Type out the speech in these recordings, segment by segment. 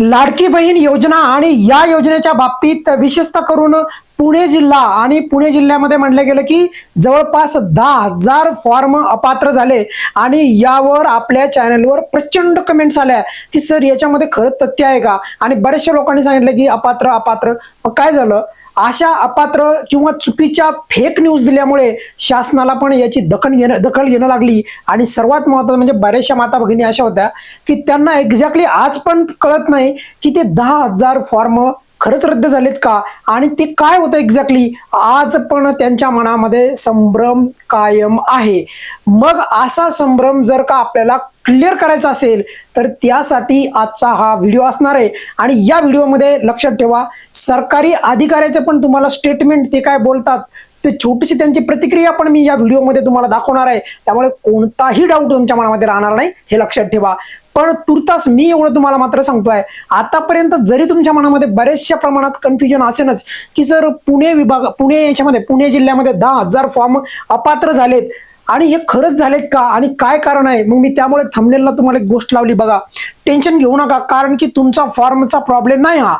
लाडकी बहीण योजना आणि या योजनेच्या बाबतीत विशेषतः करून पुणे जिल्हा आणि पुणे जिल्ह्यामध्ये म्हटलं गेलं की जवळपास दहा हजार फॉर्म अपात्र झाले आणि यावर आपल्या चॅनलवर प्रचंड कमेंट्स आल्या की सर याच्यामध्ये खरंच तथ्य आहे का? आणि बऱ्याचशा लोकांनी सांगितलं की अपात्र अपात्र. मग काय झालं? अशा अपात्र किंवा चुकीच्या फेक न्यूज दिल्यामुळे शासनाला पण याची दखल घेणं दखल घेणं लागली. आणि सर्वात महत्त्वाचं म्हणजे बऱ्याचशा माता भगिनी अशा होत्या की त्यांना एक्झॅक्टली आज पण कळत नाही की ते दहा हजार फॉर्म खरंच रद्द झालेत का? आणि ते काय होतं एक्झॅक्टली आज पण त्यांच्या मनामध्ये संभ्रम कायम आहे. मग असा संभ्रम जर का आपल्याला क्लिअर करायचा असेल तर त्यासाठी आजचा हा व्हिडिओ असणार आहे. आणि या व्हिडिओमध्ये लक्षात ठेवा सरकारी अधिकाऱ्याचे पण तुम्हाला स्टेटमेंट ते काय बोलतात ते छोटीशी त्यांची प्रतिक्रिया पण मी या व्हिडिओमध्ये तुम्हाला दाखवणार आहे. त्यामुळे कोणताही डाऊट तुमच्या मनामध्ये राहणार नाही हे लक्षात ठेवा. पण तुर्तास मी एवढं तुम्हाला मात्र सांगतोय आतापर्यंत जरी तुमच्या मनामध्ये बऱ्याचशा प्रमाणात कन्फ्युजन असेलच की सर पुणे विभाग पुणे याच्यामध्ये पुणे जिल्ह्यामध्ये दहा हजार फॉर्म अपात्र झालेत आणि हे खरंच झालेत का आणि काय कारण आहे? मग मी त्यामुळे थांबलेला तुम्हाला एक गोष्ट लावली बघा. टेन्शन घेऊ नका कारण की तुमचा फॉर्मचा प्रॉब्लेम नाही हा.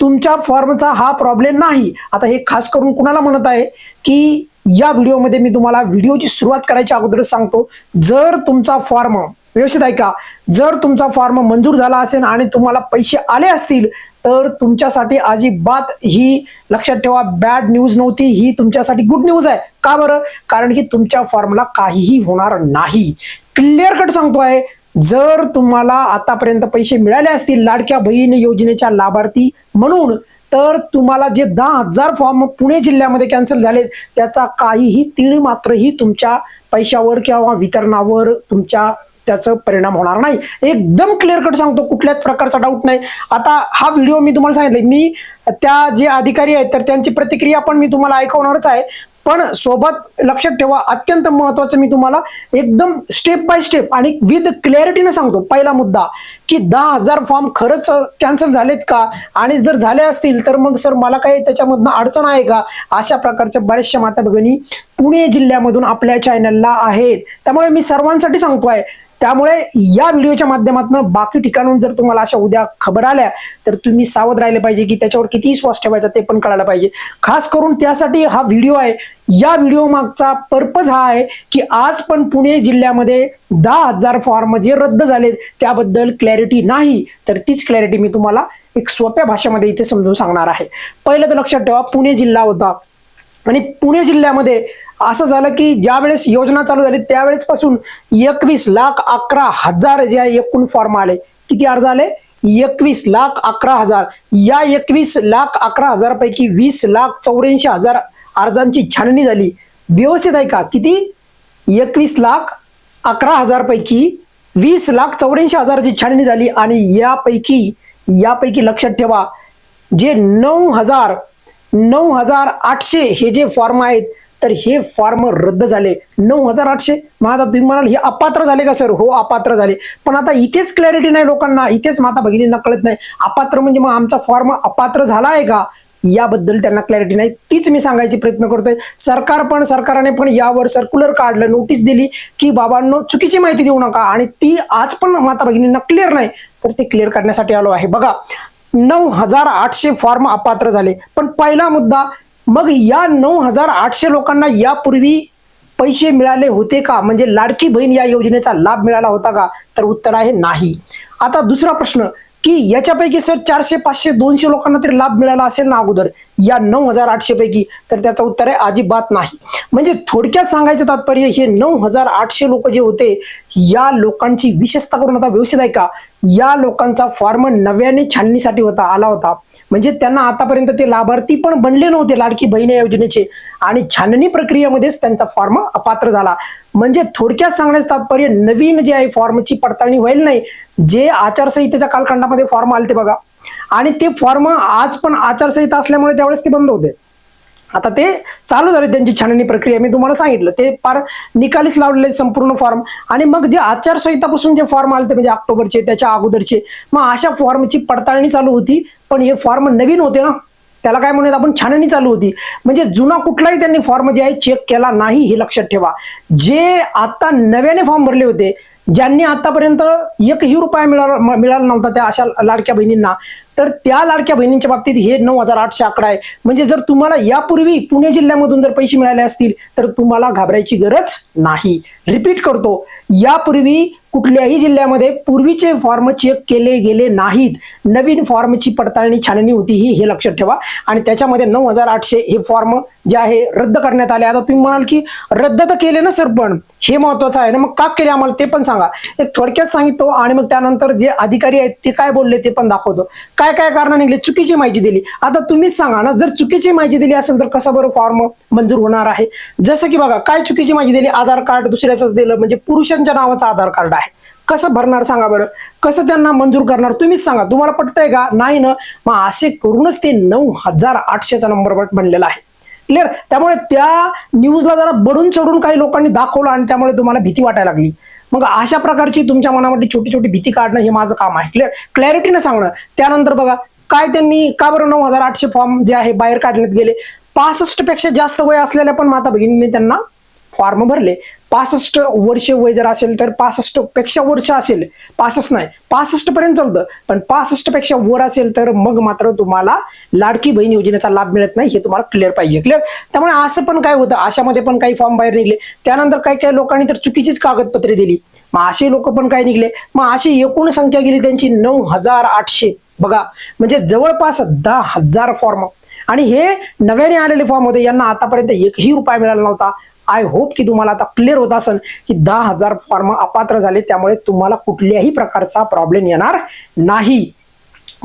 तुमच्या फॉर्मचा हा प्रॉब्लेम नाही. आता हे खास करून कुणाला म्हणत आहे की या व्हिडिओमध्ये मी तुम्हाला व्हिडिओची सुरुवात करायच्या अगोदरच सांगतो. जर तुमचा फॉर्म व्यवस्थित ऐका जर तुमचा फॉर्म मंजूर झाला असेल आणि तुम्हाला पैसे आले असतील तर तुमच्यासाठी अजिबात ही लक्षात ठेवा बॅड न्यूज नव्हती ही तुमच्यासाठी गुड न्यूज आहे. का बरं? कारण की तुमच्या फॉर्मला काहीही होणार नाही. क्लिअर कट सांगतो आहे जर तुम्हाला आतापर्यंत पैसे मिळाले असतील लाडक्या बहीण योजनेच्या लाभार्थी म्हणून तर तुम्हाला जे दहा हजार फॉर्म पुणे जिल्ह्यामध्ये कॅन्सल झाले त्याचा काहीही तीळ मात्रही तुमच्या पैशावर किंवा वितरणावर तुमच्या त्याचा परिणाम होणार नाही. एकदम क्लिअर कट सांगतो कुठल्याच प्रकारचा डाऊट नाही. आता हा व्हिडिओ मी तुम्हाला सांगितलं मी त्या जे अधिकारी आहेत तर त्यांची प्रतिक्रिया पण मी तुम्हाला ऐकवणारच आहे. पण सोबत लक्षात ठेवा अत्यंत महत्वाचं मी तुम्हाला एकदम स्टेप बाय स्टेप आणि विथ क्लॅरिटीनं सांगतो. पहिला मुद्दा की दहा हजार फॉर्म खरंच कॅन्सल झालेत का? आणि जर झाले असतील तर मग सर मला काही त्याच्यामधनं अडचण आहे का? अशा प्रकारच्या बऱ्याचशा माता भगिनी पुणे जिल्ह्यामधून आपल्या चॅनलला आहेत. त्यामुळे मी सर्वांसाठी सांगतो आहे त्यामुळे या व्हिडिओच्या माध्यमातून बाकी ठिकाणून जर तुम्हाला अशा उद्या खबर आल्या तर तुम्ही सावध राहिले पाहिजे की त्याच्यावर किती श्वास ठेवायचा ते पण कळायला पाहिजे. खास करून त्यासाठी हा व्हिडिओ आहे. या व्हिडिओ मागचा पर्पज हा आहे की आज पण पुणे जिल्ह्यामध्ये दहा हजार फॉर्म जे रद्द झालेत त्याबद्दल क्लॅरिटी नाही तर तीच क्लॅरिटी मी तुम्हाला एक सोप्या भाषेमध्ये इथे समजून सांगणार आहे. पहिलं तर लक्षात ठेवा पुणे जिल्हा होता. आणि पुणे जिल्ह्यामध्ये असं झालं की ज्या वेळेस योजना चालू झाली त्यावेळेस पासून एकवीस लाख अकरा हजार जे आहे एकूण फॉर्म आले किती अर्ज आले? एकवीस लाख अकरा हजार. या एकवीस लाख अकरा हजारपैकी वीस लाख चौऱ्याऐंशी हजार अर्जांची छाननी झाली. व्यवस्थित आहे का? किती? एकवीस लाख अकरा हजारपैकी वीस लाख चौऱ्याऐंशी हजाराची छाननी झाली आणि यापैकी यापैकी लक्षात ठेवा जे नऊ हजार नऊ हजार आठशे हे जे फॉर्म आहेत तर हे फॉर्म रद्द झाले. नऊ हजार आठशे. मग आता तुम्ही म्हणाल हे अपात्र झाले का सर हो अपात्र झाले. पण आता इथेच क्लॅरिटी नाही लोकांना. इथेच माता भगिनींना कळत नाही. अपात्र म्हणजे मग आमचा फॉर्म अपात्र झाला आहे का? याबद्दल त्यांना क्लॅरिटी नाही. तीच मी सांगायची प्रयत्न करतोय. सरकार पण सरकारने पण यावर सर्क्युलर काढलं नोटीस दिली की बाबांनो चुकीची माहिती देऊ नका. आणि ती आज पण माता भगिनींना क्लिअर नाही. तर ते क्लिअर करण्यासाठी आलो आहे. बघा नऊ हजार आठशे फॉर्म अपात्र झाले. पण पहिला मुद्दा मग या नऊ हजार आठशे लोकांना यापूर्वी पैसे मिळाले होते का? म्हणजे लाडकी बहीण या योजनेचा लाभ मिळाला होता का? तर उत्तर आहे नाही. आता दुसरा प्रश्न की याच्यापैकी सर चारशे पाचशे दोनशे लोकांना तरी लाभ मिळाला असेल ना अगोदर? या नऊ हजार आठशे पैकी तर त्याचं उत्तर आहे अजिबात नाही. म्हणजे थोडक्यात सांगायचं तात्पर्य हे नऊ हजार आठशे लोक जे होते या लोकांची विशेषता करून आता व्यवस्थित आहे का? या लोकांचा फॉर्म नव्याने छाननीसाठी होता आला होता. म्हणजे त्यांना आतापर्यंत ते लाभार्थी पण बनले नव्हते लाडकी बहिणी योजनेचे. आणि छाननी प्रक्रियेमध्येच त्यांचा फॉर्म अपात्र झाला. म्हणजे थोडक्यात सांगण्याचं तात्पर्य नवीन जे आहे फॉर्मची पडताळणी होईल नाही. जे आचारसंहितेच्या कालखंडामध्ये फॉर्म आले ते बघा. आणि ते फॉर्म आज पण आचारसंहिता असल्यामुळे त्यावेळेस ते बंद होते. आता ते चालू झाले त्यांची छाननी प्रक्रिया. मी तुम्हाला सांगितलं ते फार निकालीच लावलेले संपूर्ण फॉर्म आणि मग जे आचारसंहितापासून जे फॉर्म आले ते म्हणजे ऑक्टोबरचे त्याच्या अगोदरचे मग अशा फॉर्मची पडताळणी चालू होती. पण हे फॉर्म नवीन होते ना. त्याला काय म्हणूयात आपण छाननी चालू होती. म्हणजे जुना कुठलाही त्यांनी फॉर्म जे आहे चेक केला नाही हे लक्षात ठेवा. जे आता नव्याने फॉर्म भरले होते ज्यांनी आतापर्यंत एकही रुपया मिळाला मिळाला नव्हता त्या अशा लाडक्या बहिणींना तर त्या लाडक्या बहिणींच्या बाबतीत हे नऊ हजार आठशे आकडा आहे. म्हणजे जर तुम्हाला यापूर्वी पुणे जिल्ह्यामधून जर पैसे मिळाले असतील तर तुम्हाला घाबरायची गरज नाही. रिपीट करतो. यापूर्वी कुठल्याही जिल्ह्यामध्ये पूर्वीचे फॉर्म चेक केले गेले नाहीत. नवीन फॉर्मची पडताळणी छाननी होती ही हे लक्षात ठेवा. आणि त्याच्यामध्ये नऊ हजार आठशे हे फॉर्म जे आहे रद्द करण्यात आले. आता तुम्ही म्हणाल की रद्द तर केले ना सर पण हे महत्वाचं आहे ना. मग का केले आम्हाला ते पण सांगा. एक थोडक्यात सांगिततो आणि मग त्यानंतर जे अधिकारी आहेत ते काय बोलले ते पण दाखवतो. काय काय कारण निघले चुकीची माहिती दिली. आता तुम्हीच सांगा ना जर चुकीची माहिती दिली असेल तर कसा बरं फॉर्म मंजूर होणार आहे? जसं की बघा काय चुकीची माहिती दिली? आधार कार्ड दुसऱ्याच दिलं. म्हणजे पुरुषांच्या नावाचं आधार कार्ड आहे. कसं भरणार सांगा बरं? कसं त्यांना मंजूर करणार तुम्हीच सांगा. तुम्हाला पटतंय का? नाही ना. मग असे करूनच ते नऊ हजार आठशेचा नंबर बनलेला आहे. क्लिअर त्यामुळे त्या न्यूजला जरा बडून चढून काही लोकांनी दाखवलं आणि त्यामुळे तुम्हाला भीती वाटायला लागली. मग अशा प्रकारची तुमच्या मनामध्ये छोटी छोटी भीती काढणं हे माझं काम आहे. क्लिअर क्लॅरिटीनं सांगणं. त्यानंतर बघा काय त्यांनी का बरं नऊ हजार आठशे फॉर्म जे आहे बाहेर काढण्यात गेले? पासष्टपेक्षा जास्त वय असलेल्या पण माता भगिनींनी त्यांना फॉर्म भरले. पासष्ट वर्ष वय जर असेल तर पासष्टपेक्षा वर्ष असेल. पासष्ट नाही पासष्ट पर्यंत चालतं. पण पासष्टपेक्षा वर असेल तर मग मात्र तुम्हाला लाडकी बहीण योजनेचा लाभ मिळत नाही हे तुम्हाला क्लिअर पाहिजे क्लिअर त्यामुळे असं पण काय होतं अशामध्ये पण काही फॉर्म बाहेर निघले. त्यानंतर काही काही लोकांनी तर चुकीचीच कागदपत्रे दिली. मग असे लोक पण काय निघले? मग अशी एकूण संख्या गेली त्यांची नऊ हजार आठशे. बघा म्हणजे जवळपास दहा हजार फॉर्म आणि हे नव्याने आलेले फॉर्म होते यांना आतापर्यंत एकही रुपया मिळाला नव्हता. आय होप की तुम्हाला आता क्लिअर होत असेल की दहा हजार फॉर्म अपात्र झाले त्यामुळे तुम्हाला कुठल्याही प्रकारचा प्रॉब्लेम येणार नाही.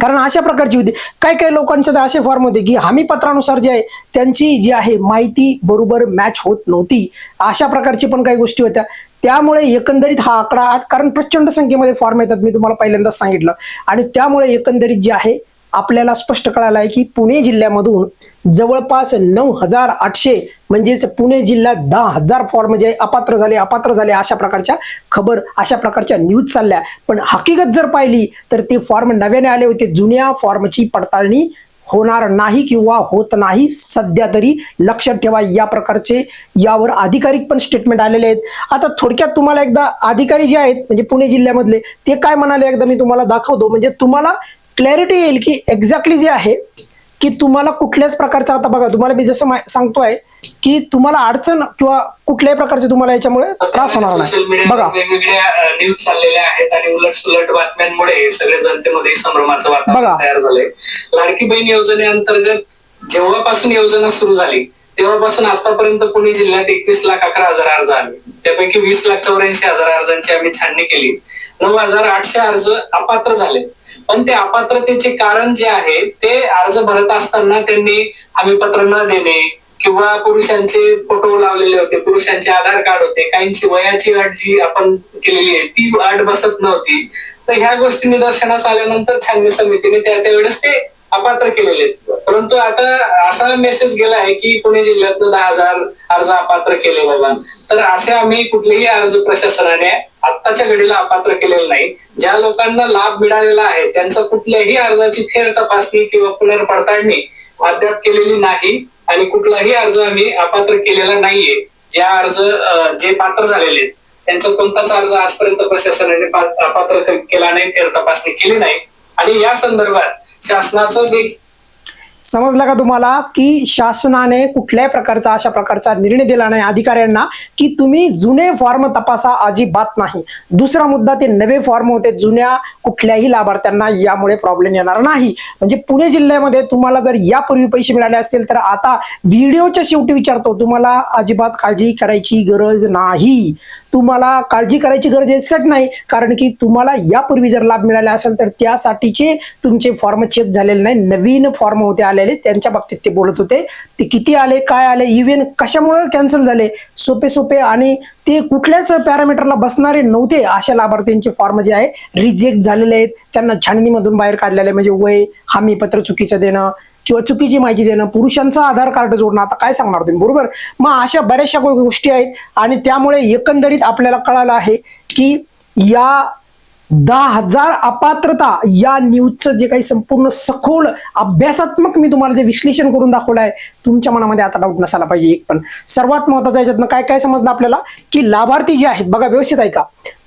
कारण अशा प्रकारची होती. काही काही लोकांचे तर असे फॉर्म होते की हमी पत्रानुसार जे आहे त्यांची जी आहे माहिती बरोबर मॅच होत नव्हती. अशा प्रकारची पण काही गोष्टी होत्या. त्यामुळे एकंदरीत हा आकडा कारण प्रचंड संख्येमध्ये फॉर्म येतात मी तुम्हाला पहिल्यांदाच सांगितलं. आणि त्यामुळे एकंदरीत जे आहे आपल्याला स्पष्ट कळालं आहे की पुणे जिल्ह्यामधून जवळपास नऊ हजार आठशे म्हणजेच पुणे जिल्ह्यात दहा हजार फॉर्म जे म्हणजे अपात्र झाले अपात्र झाले अशा प्रकारच्या खबर अशा प्रकारच्या न्यूज चालल्या. पण हकीकत जर पाहिली तर ते फॉर्म नव्याने आले होते. जुन्या फॉर्मची पडताळणी होणार नाही किंवा होत नाही सध्या तरी लक्षात ठेवा या प्रकारचे यावर अधिकारिक पण स्टेटमेंट आलेले आहेत. आता थोडक्यात तुम्हाला एकदा अधिकारी जे आहेत म्हणजे पुणे जिल्ह्यामधले ते काय म्हणाले? एकदा मी तुम्हाला दाखवतो. म्हणजे तुम्हाला क्लॅरिटी येईल की एक्झॅक्टली जे आहे की तुम्हाला कुठल्याच प्रकारचा आता बघा तुम्हाला मी जसं मा- सांगतोय की तुम्हाला अडचण किंवा कुठल्याही प्रकारचे तुम्हाला याच्यामुळे त्रास होणार नाही. बघा. वेगवेगळ्या न्यूज चाललेल्या आहेत आणि उलट सुलट बातम्यांमुळे सगळ्या जनतेमध्ये संभ्रमाचं. वातावरण तयार झालंय. लाडकी बहीण योजनेअंतर्गत जेव्हापासून योजना सुरू झाली तेव्हापासून आतापर्यंत पुणे जिल्ह्यात एकवीस लाख अकरा हजार अर्ज आले. त्यापैकी वीस लाख चौऱ्याऐंशी हजार अर्जांची आम्ही छाननी केली. नऊ हजार आठशे अर्ज अपात्र झाले. पण ते अपात्रतेचे कारण जे आहे ते अर्ज भरत असताना त्यांनी हमीपत्र न देणे किंवा पुरुषांचे फोटो लावलेले होते पुरुषांचे आधार कार्ड होते काहींची वयाची अट जी आपण केलेली आहे ती अट बसत नव्हती. तर ह्या गोष्टी निदर्शनास आल्यानंतर छाननी समितीने त्या त्यावेळेस ते अपात्र केलेले आहेत. परंतु आता असा मेसेज गेला आहे की पुणे जिल्ह्यातनं दहा हजार अर्ज अपात्र केले बाबा. तर असे आम्ही कुठलेही अर्ज प्रशासनाने आत्ताच्या घडीला अपात्र केलेलं नाही. ज्या लोकांना लाभ मिळालेला आहे त्यांचा कुठल्याही अर्जाची फेर तपासणी किंवा पुनर्पडताळणी अद्याप केलेली नाही आणि कुठलाही अर्ज आम्ही अपात्र केलेला नाहीये. ज्या अर्ज जे पात्र झालेले आहेत. त्यांचा कोणताच अर्ज आजपर्यंत प्रशासनाने पात्र केला नाही फेर तपासणी केली नाही. आणि या संदर्भात शासनाचं समजलं का तुम्हाला की शासनाने कुठल्याही प्रकारचा अशा प्रकारचा निर्णय दिला नाही अधिकाऱ्यांना की तुम्ही जुने फॉर्म तपासा अजिबात नाही. दुसरा मुद्दा ते नवे फॉर्म होते जुन्या कुठल्याही लाभार्थ्यांना यामुळे प्रॉब्लेम येणार नाही. म्हणजे पुणे जिल्ह्यामध्ये तुम्हाला जर यापूर्वी पैसे मिळाले असतील तर आता व्हिडिओच्या शेवटी विचारतो तुम्हाला अजिबात काळजी करायची गरज नाही. तुम्हाला काळजी करायची गरज यासाठी नाही. कारण की तुम्हाला यापूर्वी जर लाभ मिळाला असेल तर त्यासाठीचे तुमचे फॉर्म चेक झालेले नाही नवीन फॉर्म होते आलेले. त्यांच्या बाबतीत ते बोलत होते. ते किती आले काय आले इव्हन कशामुळे कॅन्सल झाले सोपे सोपे आणि ते कुठल्याच पॅरामीटरला बसणारे नव्हते अशा लाभार्थ्यांचे फॉर्म जे आहे रिजेक्ट झालेले आहेत. त्यांना छाननीमधून बाहेर काढलेले म्हणजे वय हमीपत्र चुकीचं देणं किंवा चुकीची माहिती देणं पुरुषांचं आधार कार्ड जोडणं आता काय सांगणार तुम्ही? बरोबर? मग अशा बऱ्याचशा गोष्टी आहेत आणि त्यामुळे एकंदरीत आपल्याला कळालं आहे की या दहा हजार अपात्रता या न्यूजचं जे काही संपूर्ण सखोल अभ्यासात्मक मी तुम्हाला जे विश्लेषण करून दाखवलं आहे तुमच्या मनामध्ये आता डाऊट नसायला पाहिजे एक पण. सर्वात महत्वाचं याच्यातनं काय काय समजलं आपल्याला? की लाभार्थी जे आहेत बघा व्यवस्थित ऐका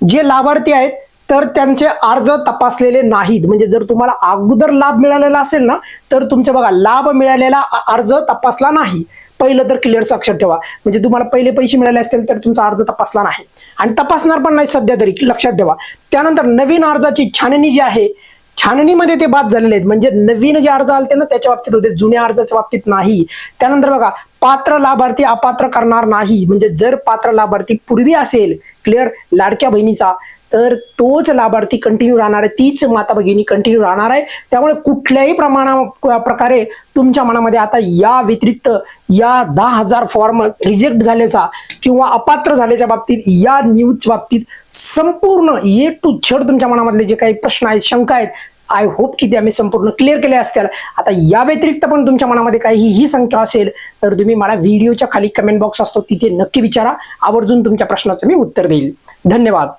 जे लाभार्थी आहेत तर त्यांचे अर्ज तपासलेले नाहीत. म्हणजे जर तुम्हाला अगोदर लाभ मिळालेला असेल ना तर तुमचे बघा लाभ मिळालेला अर्ज तपासला नाही. पहिलं तर क्लिअर साक्षर ठेवा. म्हणजे तुम्हाला पहिले पैसे मिळाले असतील तर तुमचा अर्ज तपासला नाही. आणि तपासणार पण नाही सध्या तरी लक्षात ठेवा. त्यानंतर नवीन अर्जाची छाननी जी आहे छाननीमध्ये ते बाद झालेले आहेत. म्हणजे नवीन जे अर्ज आलते ना त्याच्या बाबतीत होते जुन्या अर्जाच्या बाबतीत नाही. त्यानंतर बघा पात्र लाभार्थी अपात्र करणार नाही. म्हणजे जर पात्र लाभार्थी पूर्वी असेल क्लिअर लाडक्या बहिणीचा तर तोच लाभार्थी कंटिन्यू राहणार आहे. तीच माता भगिनी कंटिन्यू राहणार आहे. त्यामुळे कुठल्याही प्रमाणा प्रकारे तुमच्या मनामध्ये आता या व्यतिरिक्त या दहा हजार फॉर्म रिजेक्ट झाल्याचा किंवा अपात्र झाल्याच्या बाबतीत या न्यूज बाबतीत संपूर्ण ए टू छड तुमच्या मनामधले जे काही प्रश्न आहेत शंका आहेत आय होप की ते आम्ही संपूर्ण क्लिअर केले असतील. आता या व्यतिरिक्त पण तुमच्या मनामध्ये काही ही संख्या असेल तर तुम्ही मला व्हिडिओच्या खाली कमेंट बॉक्स असतो तिथे नक्की विचारा. आवर्जून तुमच्या प्रश्नाचं मी उत्तर देईल. धन्यवाद.